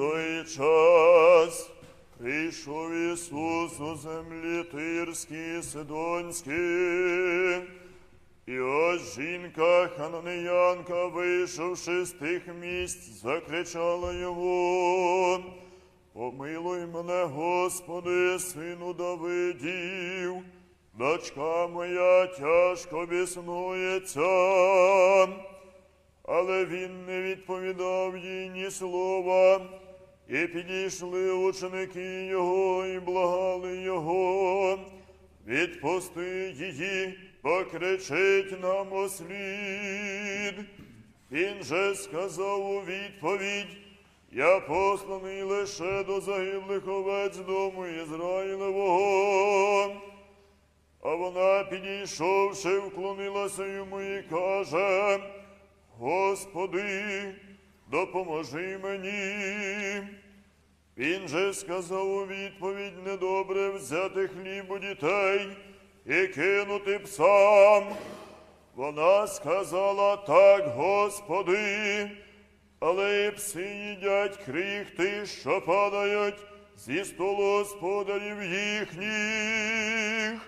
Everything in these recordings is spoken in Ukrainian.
той час прийшов Ісус у землі Тирські, Сидонські, і ось жінка хананеянка, вийшовши з тих місць, закричала йому. Помилуй мене, Господи, сину Давидів, дочка моя тяжко біснується. Але він не відповідав їй ні слова, і підійшли ученики його і благали його. Відпусти її, покричить нам ослід. Він же сказав у відповідь, я посланий лише до загиблих овець дому Ізраїлевого. А вона, підійшовши, вклонилася йому і каже, Господи, допоможи мені. Він же сказав у відповідь недобре взяти хліб у дітей і кинути псам. Вона сказала так, Господи, але і пси їдять крихти, що падають зі столу господарів їхніх.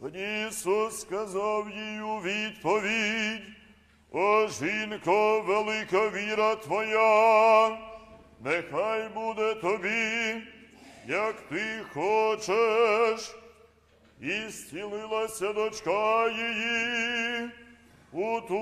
Тоді Ісус сказав їй у відповідь, о жінко, велика віра твоя, нехай буде тобі, як ти хочеш, і зцілилася дочка її у ту